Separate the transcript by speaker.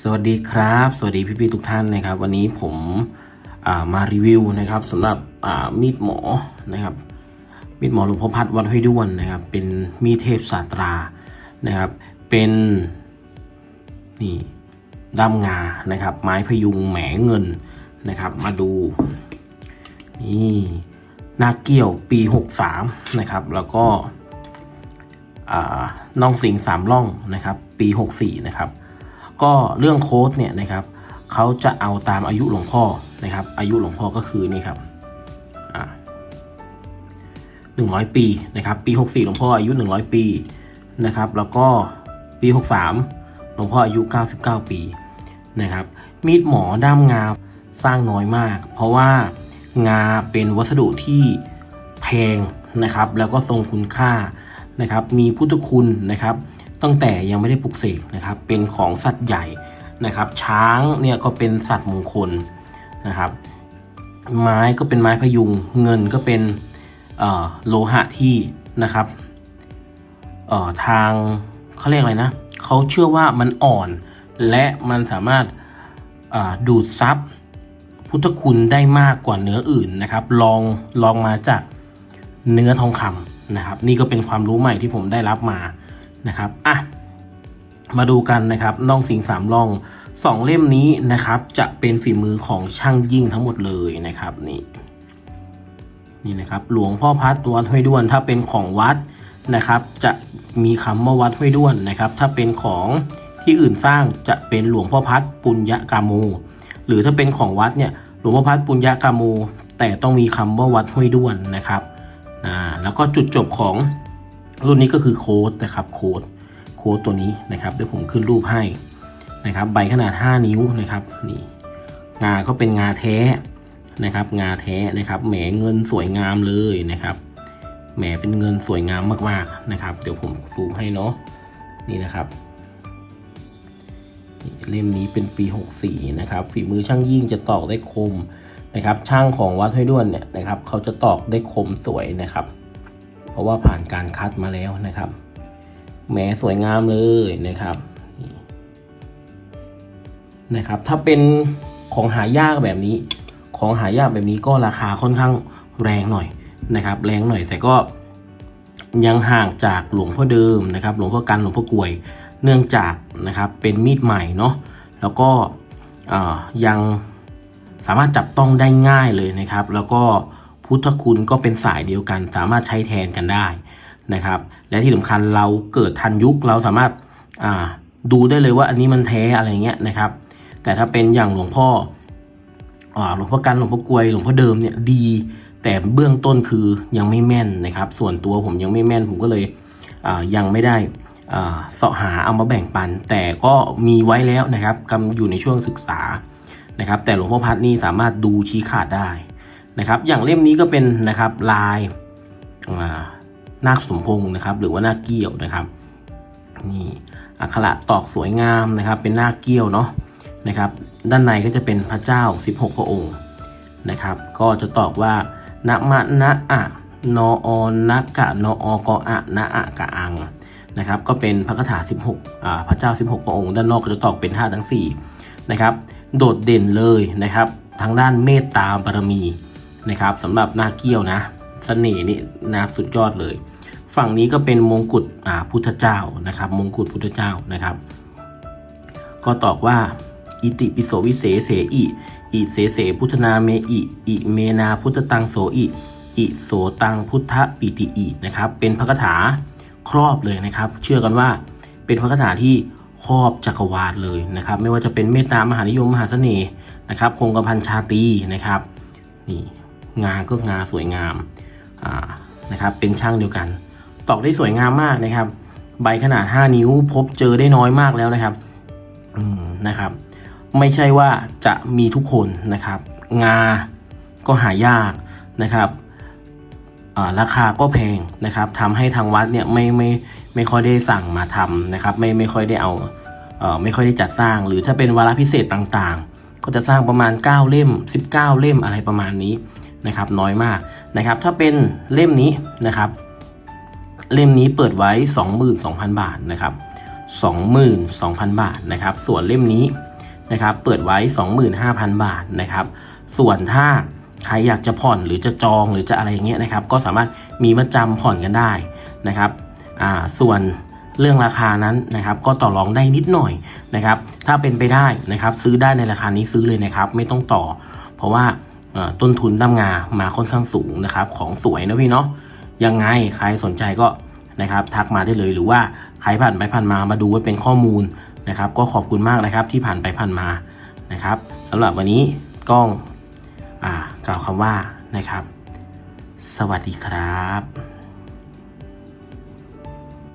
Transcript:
Speaker 1: สวัสดีครับ สวัสดีพี่ๆทุกท่านนะครับ วันนี้ผมามารีวิวนะครับสำหรับมีดหมอนะครับ มีดหมอหลวงพ่อพัดวัดห้วยด้วนนะครับ เป็นมีดเทพศาสตรานะครับ เป็นนี่ด้ามงานะครับ ไม้พยุงแหมเงินนะครับ มาดูนี่นาเกี่ยวปี 63 นะครับ แล้วก็น่องสิงสามล่องนะครับ ปี 64 นะครับ ก็เรื่องโค้ดเนี่ยนะครับเขาจะเอาตามอายุหลวงพ่อนะครับ อายุหลวงพ่อก็คือนี่ครับหนึ่งร้อยปีนะครับ ปี64หลวงพ่ออายุ100ปีนะครับ แล้วก็ปี63หลวงพ่ออายุ99ปีนะครับ มีดหมอด้ามงาสร้างน้อยมาก เพราะว่างาเป็นวัสดุที่แพงนะครับ แล้วก็ทรงคุณค่านะครับ มีพุทธคุณนะครับ ตั้งแต่ยังไม่ได้ปลุกเสกนะครับ เป็นของสัตว์ใหญ่นะครับ ช้างเนี่ยก็เป็นสัตว์มงคลนะครับ ไม้ก็เป็นไม้พยุง เงินก็เป็นโลหะที่นะครับทางเขาเรียกอะไรนะเขาเชื่อว่ามันอ่อนและมันสามารถดูดซับพุทธคุณได้มากกว่าเนื้ออื่นนะครับลองลองมาจากเนื้อทองคำนะครับ นี่ก็เป็นความรู้ใหม่ที่ผมได้รับมา นะครับอะมาดูกันนะครับน่องสิงสามล่องสองเล่มนี้นะครับ จะเป็นฝีมือของช่างยิ่งทั้งหมดเลยนะครับนี่นี่นะครับหลวงพ่อพัดวัดห้วยด้วน ถ้าเป็นของวัดนะครับ จะมีคำว่าวัดห้วยด้วนนะครับ ถ้าเป็นของที่อื่นสร้างจะเป็นหลวงพ่อพัดปุญญกาโมหรือถ้าเป็นของวัดเนี่ยหลวงพ่อพัดปุญญกาโมแต่ต้องมีคำว่าวัดห้วยด้วนนะครับอ่าแล้วก็จุดจบของ รุ่นนี้ก็คือโค้ดนะครับโค้ดโค้ดตัวนี้นะครับเดี๋ยวผมขึ้นรูปให้นะครับใบขนาด 5 นิ้วนะครับนี่งาก็เป็นงาแท้นะครับ งาแท้นะครับแหมเงินสวยงามเลยนะครับแหมเป็นเงินสวยงามมากๆนะครับ เดี๋ยวผมซูมให้เนาะนี่นะครับเล่มนี้เป็นปี 64 นะครับฝีมือช่างยิ่งจะตอกได้คมนะครับ ช่างของวัดห้วยด้วนเนี่ยนะครับ เขาจะตอกได้คมสวยนะครับ เพราะว่าผ่านการคัดมาแล้วนะครับแหมสวยงามเลยนะครับนะครับ ถ้าเป็นของหายากแบบนี้ ของหายากแบบนี้ก็ราคาค่อนข้างแรงหน่อยนะครับ แรงหน่อยแต่ก็ยังห่างจากหลวงพ่อเดิมนะครับ หลวงพ่อกันหลวงพ่อกลวย เนื่องจากนะครับเป็นมีดใหม่เนาะแล้วก็ยังสามารถจับต้องได้ง่ายเลยนะครับ แล้วก็ พุทธคุณก็เป็นสายเดียวกัน สามารถใช้แทนกันได้นะครับ และที่สำคัญเราเกิดทันยุคเราสามารถาดูได้เลยว่าอันนี้มันแท้อะไรเงี้ยนะครับ แต่ถ้าเป็นอย่างหลวงพ่ออหลวงพ่อกันหลวงพ่อกลวยหลวงพ่อเดิมเนี่ยดี แต่เบื้องต้นคือยังไม่แม่นนะครับ ส่วนตัวผมยังไม่แม่นผมก็เลยยังไม่ได้เสาะหาเอามาแบ่งปัน แต่ก็มีไว้แล้วนะครับกำอยู่ในช่วงศึกษานะครับ แต่หลวงพ่อพัดนี่สามารถดูชี้ขาดได้ นะครับ อย่างเล่มนี้ก็เป็นนะครับลายนาคสมพงษ์นะครับ หรือว่านาคเกี้ยวนะครับนี่อักขระตอกสวยงามนะครับ เป็นนาคเกี้ยวเนาะนะครับ ด้านในก็จะเป็นพระเจ้า 16 พระองค์นะครับ ก็จะตอกว่านะมะนะอะนออนะกะนออกอะนะอะกะอังนะครับ ก็เป็นพระคาถา 16อ่าพระเจ้า 16 พระองค์ ด้านนอกก็จะตอกเป็นธาทั้ง4นะครับ โดดเด่นเลยนะครับ ทางด้านเมตตาบารมี นะครับสำหรับนาเกี้ยวนะเสน่ห์นี่นะสุดยอดเลย ฝั่งนี้ก็เป็นมงกุฎอ่าพุทธเจ้านะครับ มงกุฎพุทธเจ้านะครับ ก็ตอกว่า อิติปิโสวิเศษเสอิอิเสเสพุทธนาเมอิอิเมนาพุทธตังโสอิอิโสตังพุทธปิติอินะครับ เป็นพระคาถาครอบเลยนะครับ เชื่อกันว่าเป็นพระคาถาที่ครอบจักรวาลเลยนะครับ ไม่ว่าจะเป็นเมตตามหานิยมมหาเสน่ห์นะครับ คงกระพันชาตีนะครับนี่ งาก็งาสวยงามนะครับเป็นช่างเดียวกัน ตอกได้สวยงามมากนะครับ ใบขนาด 5 นิ้วพบเจอได้น้อยมากแล้วนะครับนะครับ ไม่ใช่ว่าจะมีทุกคนนะครับ งาก็หายากนะครับราคาก็แพงนะครับทำให้ทางวัดเนี่ยไม่ไม่ไม่ค่อยได้สั่งมาทำนะครับ ไม่ไม่ค่อยได้เอาเออไม่ค่อยได้จัดสร้าง หรือถ้าเป็นวาระพิเศษต่างๆ ก็จะสร้างประมาณ 9 เล่ม 19 เล่มอะไรประมาณนี้ นะครับน้อยมากนะครับ ถ้าเป็นเล่มนี้นะครับ เล่มนี้เปิดไว้ 22,000 บาทนะครับ22,000 บาทนะครับ ส่วนเล่มนี้นะครับเปิดไว้ 25,000 บาทนะครับ ส่วนถ้าใครอยากจะผ่อนหรือจะจองหรือจะอะไรอย่างเงี้ยนะครับ ก็สามารถมีมาจำผ่อนกันได้นะครับอ่าส่วนเรื่องราคานั้นนะครับ ก็ต่อรองได้นิดหน่อยนะครับ ถ้าเป็นไปได้นะครับ ซื้อได้ในราคานี้ซื้อเลยนะครับ ไม่ต้องต่อ เพราะว่า ต้นทุนด้ำงามาค่อนข้างสูงนะครับ ของสวยนะพี่เนาะยังไงใครสนใจก็นะครับทักมาได้เลยหรือว่าใครผ่านไปผ่านมามาดูไว้เป็นข้อมูลนะครับ ก็ขอบคุณมากนะครับที่ผ่านไปผ่านมานะครับสำหรับวันนี้กล้องอกล่าวคำว่านะครับ สวัสดีครับ